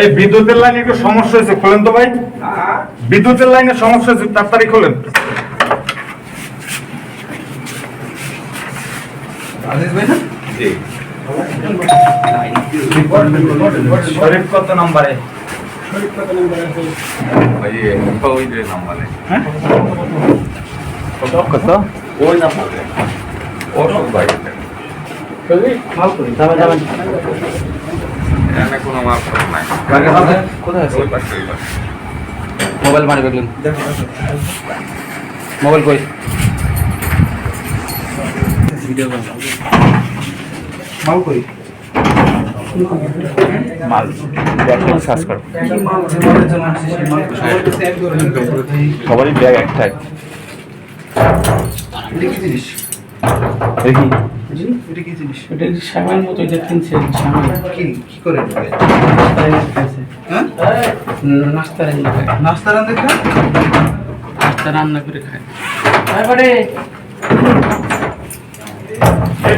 এই বিদ্যুতের লাইনে একটু সমস্যা হয়েছে খোলেন তো ভাই। বিদ্যুতের লাইনে সমস্যা হয়েছে তাড়াতাড়ি খোলেন। শরীফ কত নম্বরে? কত? ওই নম্বরে। ভাই। এখানে কোনো নাই। কোথায়? আছে? মোবাইল মারি দেখলেন। মোবাইল কই? ভিডিও মাল করি মাল। সার্চ করো সবারই ব্যাগ জিনিস দেখি এটা কি জিনিস? ওটা শ্যামের মতো এটা কিনছে শ্যামের কি? কি করে ঢুকে নাস্তায় খাইছে হ্যাঁ? নাস্তা রান্না খায় নাস্তা রান্না করে খায়। তারপরে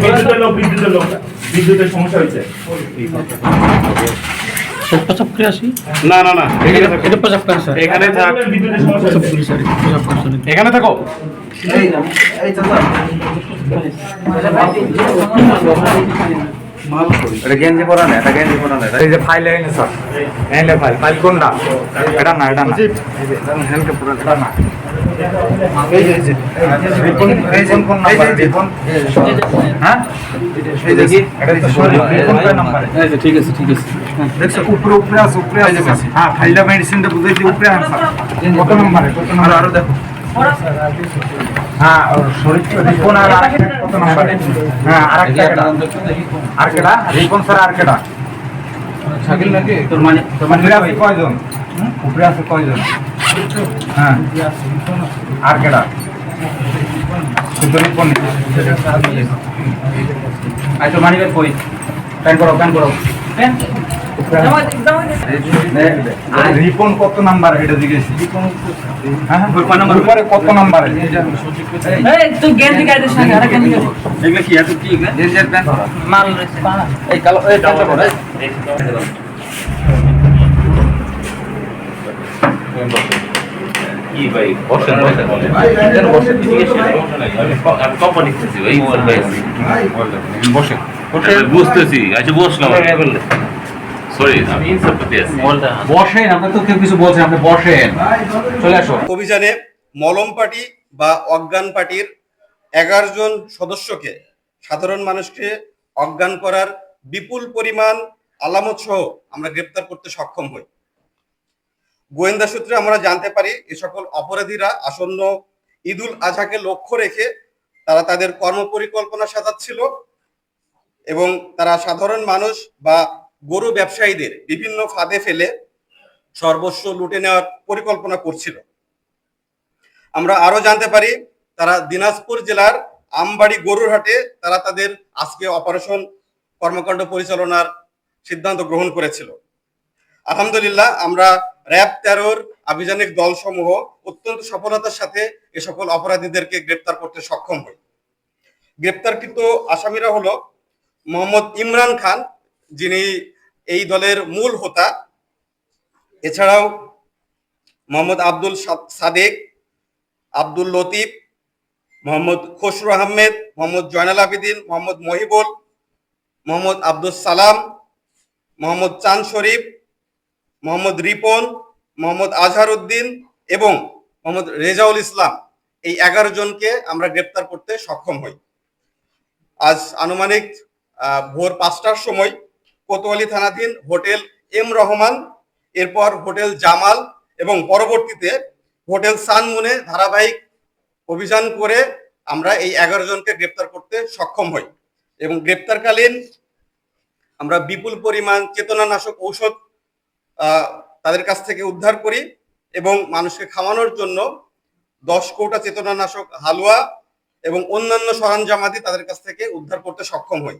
বিদ্যুতের লোক বিদ্যুতের লোক। বিদ্যুতের সমস্যা হয়েছে। প্রসাব করে আসি না না না এখানে থাকো এটা প্রসাব করে স্যার এখানে থাক এখানে থাকো এটা গেঞ্জি পরা না এটা গেঞ্জি পরা না এই যে ফাইল এনে স্যার এনে ফাইল ফাইল কোনটা এটা না এটা না হ্যান্ডকে পুরো এটা না এই যে রিপন রিপন কোন নাম্বার রিপন হ্যাঁ এই যে এটা রিপন নাম্বার এই যে ঠিক আছে ঠিক আছে হ্যাঁ দেখছ উপরে উপরে আছে উপরে আছে হ্যাঁ ফাইলটা মেডিসিনটা বুঝাইছি উপরে আছে কত নম্বরে কত নম্বর? আরও দেখো। হ্যাঁ শরীর রিপন আর কত নম্বরে? হ্যাঁ আরেকটা কেডা? আর কেডা রিপন স্যার আর কেডা শাকিল নাকি? তোর মানে তোর মানে আছে কয়জন? উপরে আছে কয়জন? হ্যাঁ। আর কেডা শুধু রিপন আই তোর মানে কই? প্যান করো প্যান করো আর রিপন কত নাম্বার এটা জিজ্ঞেস হ্যাঁ নাম্বার? উপরে কত নাম্বারে? এই তুই আর এগুলো কি এত কি গেঞ্জির মাল এই কালো এই কালো করো কি ভাই বসেন বসেন। কেন বসেন আমি কোম্পানি খুঁজছি এই মোবাইল ভাই বসে আমি বুঝতেছি আচ্ছা বসলাম। সরি আমি ইনসার্ট করতে আসছি বলটা বসেন আপনি তো কেউ কিছু বলছেন আপনি বসেন। চলে আসো অভিযানে মলম পার্টি বা অজ্ঞান পার্টির এগারো জন সদস্যকে সাধারণ মানুষকে অজ্ঞান করার বিপুল পরিমাণ আলামত সহ আমরা গ্রেপ্তার করতে সক্ষম হই। গোয়েন্দা সূত্রে আমরা জানতে পারি, এ সকল অপরাধীরা আসন্ন ঈদুল আজহাকে লক্ষ্য রেখে তারা তাদের কর্মপরিকল্পনা সাজাচ্ছিল এবং তারা সাধারণ মানুষ বা গরু ব্যবসায়ীদের বিভিন্ন ফাঁদে ফেলে সর্বস্ব লুটে নেওয়ার পরিকল্পনা করছিল। আমরা আরও জানতে পারি, তারা দিনাজপুর জেলার আমবাড়ি গরুরহাটে তারা তাদের আজকে অপারেশন কর্মকাণ্ড পরিচালনার সিদ্ধান্ত গ্রহণ করেছিল। আলহামদুলিল্লাহ, আমরা র্যাব তেরোর আভিযানিক দলসমূহ অত্যন্ত সফলতার সাথে এ সকল অপরাধীদেরকে গ্রেপ্তার করতে সক্ষম হই গ্রেপ্তারকৃত আসামিরা হলো মোহাম্মদ ইমরান খান, যিনি এই দলের মূল হোতা। এছাড়াও মোহাম্মদ আব্দুল সাদেক, আব্দুল লতিফ, মোহাম্মদ খসরু আহমেদ, মোহাম্মদ জয়নাল আবেদিন, মোহাম্মদ মহিবুল, মোহাম্মদ আব্দুল সালাম, মোহাম্মদ চান শরীফ মোহাম্মদ রিপন, মোহাম্মদ আজহার উদ্দিন এবং মোহাম্মদ রেজাউল ইসলাম। এই এগারো জনকে আমরা গ্রেপ্তার করতে সক্ষম হই। আজ আনুমানিক ভোর পাঁচটার সময় কোতোয়ালি থানাধীন হোটেল এম রহমান, এরপর হোটেল জামাল এবং পরবর্তীতে হোটেল সানমুনে ধারাবাহিক অভিযান করে আমরা এই এগারো জনকে গ্রেপ্তার করতে সক্ষম হই। এবং গ্রেপ্তারকালীন আমরা বিপুল পরিমাণ চেতনানাশক ঔষধ তাদের কাছ থেকে উদ্ধার করি এবং মানুষকে খাওয়ানোর জন্য দশ কৌটা চেতনানাশক হালুয়া এবং অন্যান্য সরঞ্জাম সরঞ্জামাদি তাদের কাছ থেকে উদ্ধার করতে সক্ষম হই।